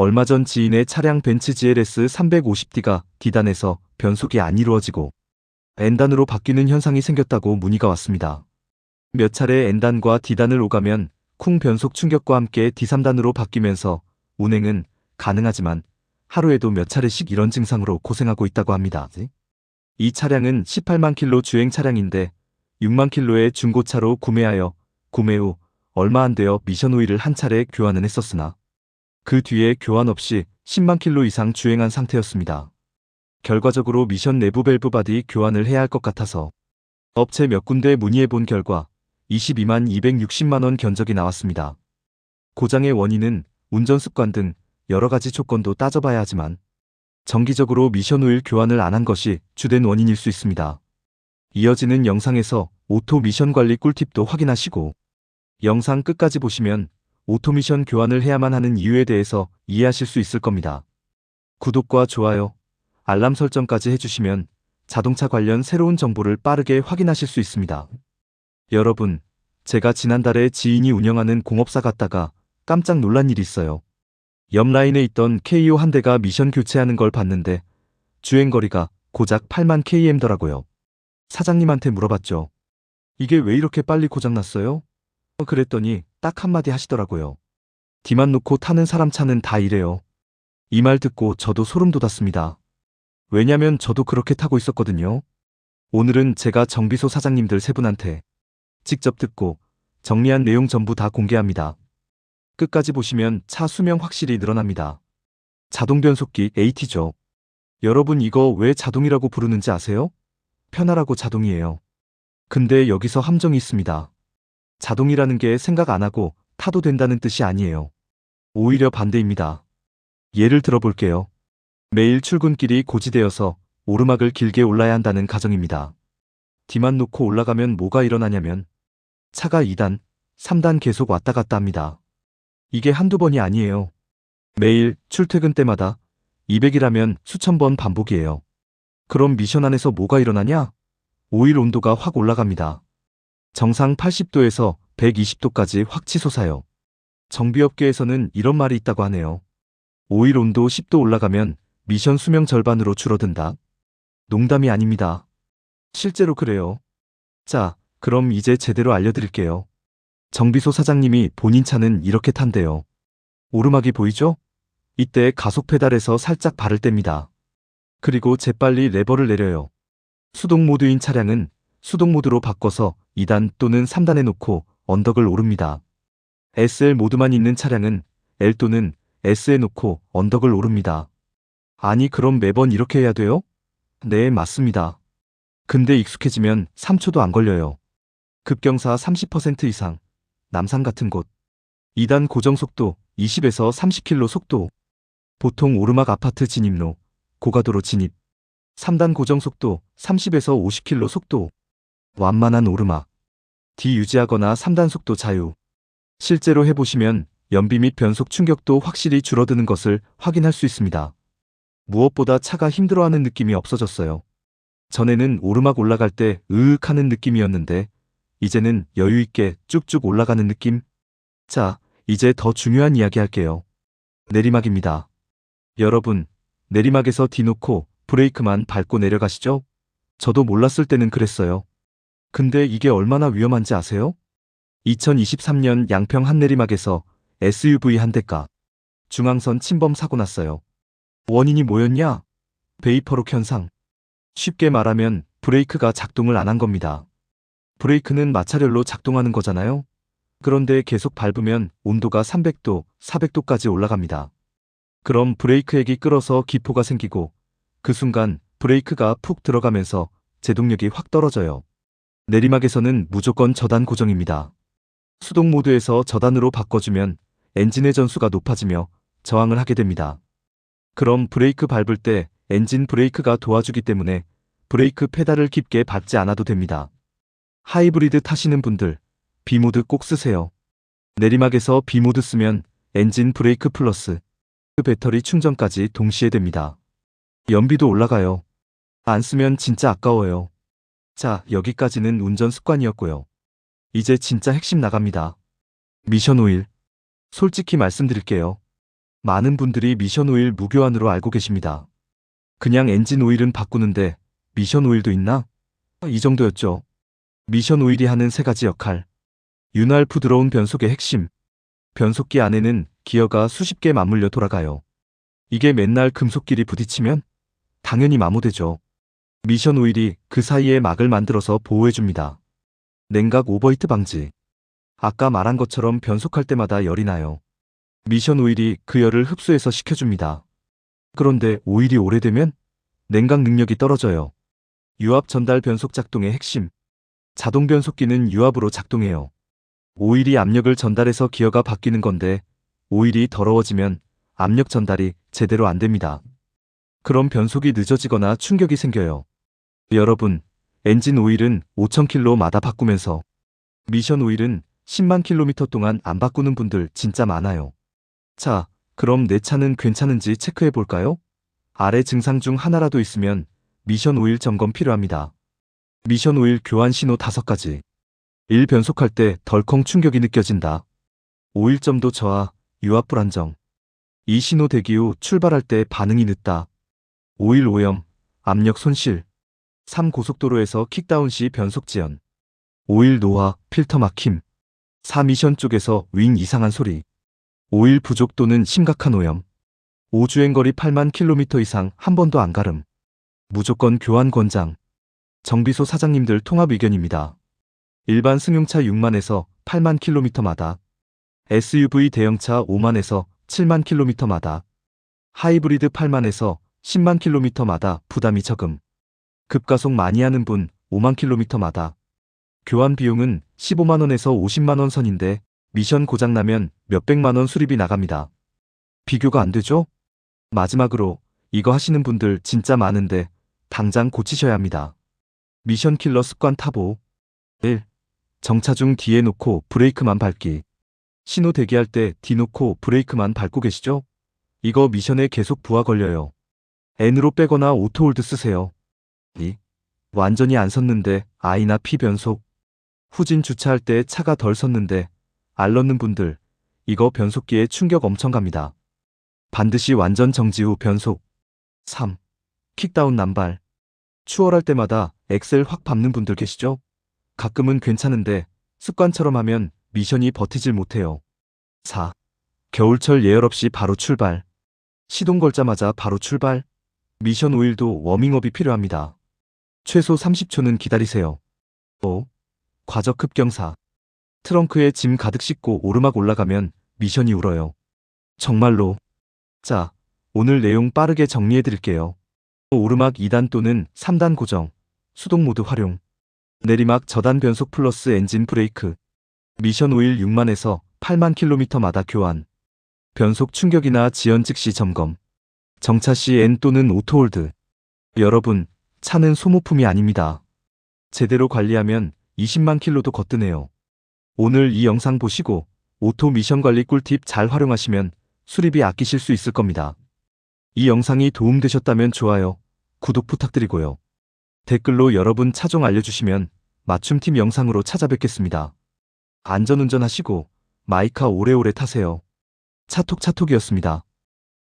얼마 전 지인의 차량 벤츠 GLS 350D가 D단에서 변속이 안 이루어지고 N단으로 바뀌는 현상이 생겼다고 문의가 왔습니다. 몇 차례 N단과 D단을 오가면 쿵 변속 충격과 함께 D3단으로 바뀌면서 운행은 가능하지만 하루에도 몇 차례씩 이런 증상으로 고생하고 있다고 합니다. 이 차량은 18만 킬로 주행 차량인데 6만 킬로의 중고차로 구매하여 구매 후 얼마 안 되어 미션 오일을 한 차례 교환은 했었으나 그 뒤에 교환 없이 10만 킬로 이상 주행한 상태였습니다. 결과적으로 미션 내부 밸브 바디 교환을 해야 할 것 같아서 업체 몇 군데 문의해 본 결과 22만 260만 원 견적이 나왔습니다. 고장의 원인은 운전 습관 등 여러 가지 조건도 따져봐야 하지만 정기적으로 미션 오일 교환을 안 한 것이 주된 원인일 수 있습니다. 이어지는 영상에서 오토 미션 관리 꿀팁도 확인하시고 영상 끝까지 보시면 오토미션 교환을 해야만 하는 이유에 대해서 이해하실 수 있을 겁니다. 구독과 좋아요, 알람 설정까지 해주시면 자동차 관련 새로운 정보를 빠르게 확인하실 수 있습니다. 여러분, 제가 지난달에 지인이 운영하는 공업사 갔다가 깜짝 놀란 일이 있어요. 옆 라인에 있던 KO 한 대가 미션 교체하는 걸 봤는데 주행거리가 고작 8만 km더라고요. 사장님한테 물어봤죠. 이게 왜 이렇게 빨리 고장났어요? 그랬더니 딱 한마디 하시더라고요. 뒤만 놓고 타는 사람 차는 다 이래요. 이 말 듣고 저도 소름 돋았습니다. 왜냐면 저도 그렇게 타고 있었거든요. 오늘은 제가 정비소 사장님들 세 분한테 직접 듣고 정리한 내용 전부 다 공개합니다. 끝까지 보시면 차 수명 확실히 늘어납니다. 자동 변속기 AT죠. 여러분 이거 왜 자동이라고 부르는지 아세요? 편하라고 자동이에요. 근데 여기서 함정이 있습니다. 자동이라는 게 생각 안 하고 타도 된다는 뜻이 아니에요. 오히려 반대입니다. 예를 들어볼게요. 매일 출근길이 고지되어서 오르막을 길게 올라야 한다는 가정입니다. 뒤만 놓고 올라가면 뭐가 일어나냐면 차가 2단, 3단 계속 왔다 갔다 합니다. 이게 한두 번이 아니에요. 매일 출퇴근 때마다 200이라면 수천 번 반복이에요. 그럼 미션 안에서 뭐가 일어나냐? 오일 온도가 확 올라갑니다. 정상 80도에서 120도까지 확 치솟아요. 정비업계에서는 이런 말이 있다고 하네요. 오일 온도 10도 올라가면 미션 수명 절반으로 줄어든다. 농담이 아닙니다. 실제로 그래요. 자, 그럼 이제 제대로 알려드릴게요. 정비소 사장님이 본인 차는 이렇게 탄대요. 오르막이 보이죠? 이때 가속 페달에서 살짝 발을 뗍니다. 그리고 재빨리 레버를 내려요. 수동 모드인 차량은 수동 모드로 바꿔서 2단 또는 3단에 놓고 언덕을 오릅니다. SL 모드만 있는 차량은 L 또는 S에 놓고 언덕을 오릅니다. 아니 그럼 매번 이렇게 해야 돼요? 네 맞습니다. 근데 익숙해지면 3초도 안 걸려요. 급경사 30% 이상, 남산 같은 곳. 2단 고정속도 20에서 30km 속도. 보통 오르막 아파트 진입로, 고가도로 진입. 3단 고정속도 30에서 50km 속도. 완만한 오르막. D 유지하거나 3단 속도 자유. 실제로 해보시면 연비 및 변속 충격도 확실히 줄어드는 것을 확인할 수 있습니다. 무엇보다 차가 힘들어하는 느낌이 없어졌어요. 전에는 오르막 올라갈 때 으윽 하는 느낌이었는데 이제는 여유있게 쭉쭉 올라가는 느낌? 자, 이제 더 중요한 이야기 할게요. 내리막입니다. 여러분, 내리막에서 뒤놓고 브레이크만 밟고 내려가시죠? 저도 몰랐을 때는 그랬어요. 근데 이게 얼마나 위험한지 아세요? 2023년 양평 한 내리막에서 SUV 한 대가 중앙선 침범 사고 났어요. 원인이 뭐였냐? 베이퍼록 현상. 쉽게 말하면 브레이크가 작동을 안 한 겁니다. 브레이크는 마찰열로 작동하는 거잖아요. 그런데 계속 밟으면 온도가 300도, 400도까지 올라갑니다. 그럼 브레이크액이 끓어서 기포가 생기고 그 순간 브레이크가 푹 들어가면서 제동력이 확 떨어져요. 내리막에서는 무조건 저단 고정입니다. 수동 모드에서 저단으로 바꿔주면 엔진의 전수가 높아지며 저항을 하게 됩니다. 그럼 브레이크 밟을 때 엔진 브레이크가 도와주기 때문에 브레이크 페달을 깊게 밟지 않아도 됩니다. 하이브리드 타시는 분들 B모드 꼭 쓰세요. 내리막에서 B모드 쓰면 엔진 브레이크 플러스 배터리 충전까지 동시에 됩니다. 연비도 올라가요. 안 쓰면 진짜 아까워요. 자, 여기까지는 운전 습관이었고요. 이제 진짜 핵심 나갑니다. 미션 오일. 솔직히 말씀드릴게요. 많은 분들이 미션 오일 무교환으로 알고 계십니다. 그냥 엔진 오일은 바꾸는데 미션 오일도 있나? 이 정도였죠. 미션 오일이 하는 세 가지 역할. 윤활 부드러운 변속의 핵심. 변속기 안에는 기어가 수십 개 맞물려 돌아가요. 이게 맨날 금속끼리 부딪히면 당연히 마모되죠. 미션 오일이 그 사이에 막을 만들어서 보호해줍니다. 냉각 오버히트 방지. 아까 말한 것처럼 변속할 때마다 열이 나요. 미션 오일이 그 열을 흡수해서 식혀줍니다. 그런데 오일이 오래되면 냉각 능력이 떨어져요. 유압 전달 변속 작동의 핵심. 자동 변속기는 유압으로 작동해요. 오일이 압력을 전달해서 기어가 바뀌는 건데 오일이 더러워지면 압력 전달이 제대로 안 됩니다. 그럼 변속이 늦어지거나 충격이 생겨요. 여러분, 엔진 오일은 5,000km마다 바꾸면서 미션 오일은 10만 킬로미터 동안 안 바꾸는 분들 진짜 많아요. 자, 그럼 내 차는 괜찮은지 체크해 볼까요? 아래 증상 중 하나라도 있으면 미션 오일 점검 필요합니다. 미션 오일 교환 신호 5가지. 1. 변속할 때 덜컹 충격이 느껴진다. 오일점도 저하, 유압 불안정. 2. 신호 대기 후 출발할 때 반응이 늦다. 오일 오염, 압력 손실. 3. 고속도로에서 킥다운 시 변속 지연. 오일 노화, 필터 막힘. 4. 미션 쪽에서 윙 이상한 소리. 오일 부족 또는 심각한 오염. 5. 주행 거리 8만 킬로미터 이상 한 번도 안 가름. 무조건 교환 권장. 정비소 사장님들 통합 의견입니다. 일반 승용차 6만에서 8만 킬로미터마다, SUV 대형차 5만에서 7만 킬로미터마다, 하이브리드 8만에서 10만 킬로미터마다 부담이 적음. 급가속 많이 하는 분 5만 킬로미터마다. 교환 비용은 15만 원에서 50만 원 선인데 미션 고장 나면 몇백만 원 수리비 나갑니다. 비교가 안 되죠? 마지막으로 이거 하시는 분들 진짜 많은데 당장 고치셔야 합니다. 미션 킬러 습관 타보 1. 정차 중 뒤에 놓고 브레이크만 밟기. 신호 대기할 때 뒤 놓고 브레이크만 밟고 계시죠? 이거 미션에 계속 부하 걸려요. N으로 빼거나 오토홀드 쓰세요. 2. 완전히 안 섰는데 I나 P 변속. 후진 주차할 때 차가 덜 섰는데 알 넣는 분들 이거 변속기에 충격 엄청 갑니다. 반드시 완전 정지 후 변속. 3. 킥다운 난발. 추월할 때마다 엑셀 확 밟는 분들 계시죠? 가끔은 괜찮은데 습관처럼 하면 미션이 버티질 못해요. 4. 겨울철 예열 없이 바로 출발. 시동 걸자마자 바로 출발. 미션 오일도 워밍업이 필요합니다. 최소 30초는 기다리세요. 5. 과적 급경사. 트렁크에 짐 가득 싣고 오르막 올라가면 미션이 울어요. 정말로. 자, 오늘 내용 빠르게 정리해 드릴게요. 오르막 2단 또는 3단 고정, 수동 모드 활용, 내리막 저단 변속 플러스 엔진 브레이크, 미션 오일 6만에서 8만 킬로미터마다 교환, 변속 충격이나 지연 즉시 점검, 정차 시 N 또는 오토홀드. 여러분, 차는 소모품이 아닙니다. 제대로 관리하면 20만 킬로도 거뜬해요. 오늘 이 영상 보시고 오토 미션 관리 꿀팁 잘 활용하시면 수리비 아끼실 수 있을 겁니다. 이 영상이 도움되셨다면 좋아요, 구독 부탁드리고요. 댓글로 여러분 차종 알려주시면 맞춤팀 영상으로 찾아뵙겠습니다. 안전운전 하시고 마이카 오래오래 타세요. 차톡차톡이었습니다.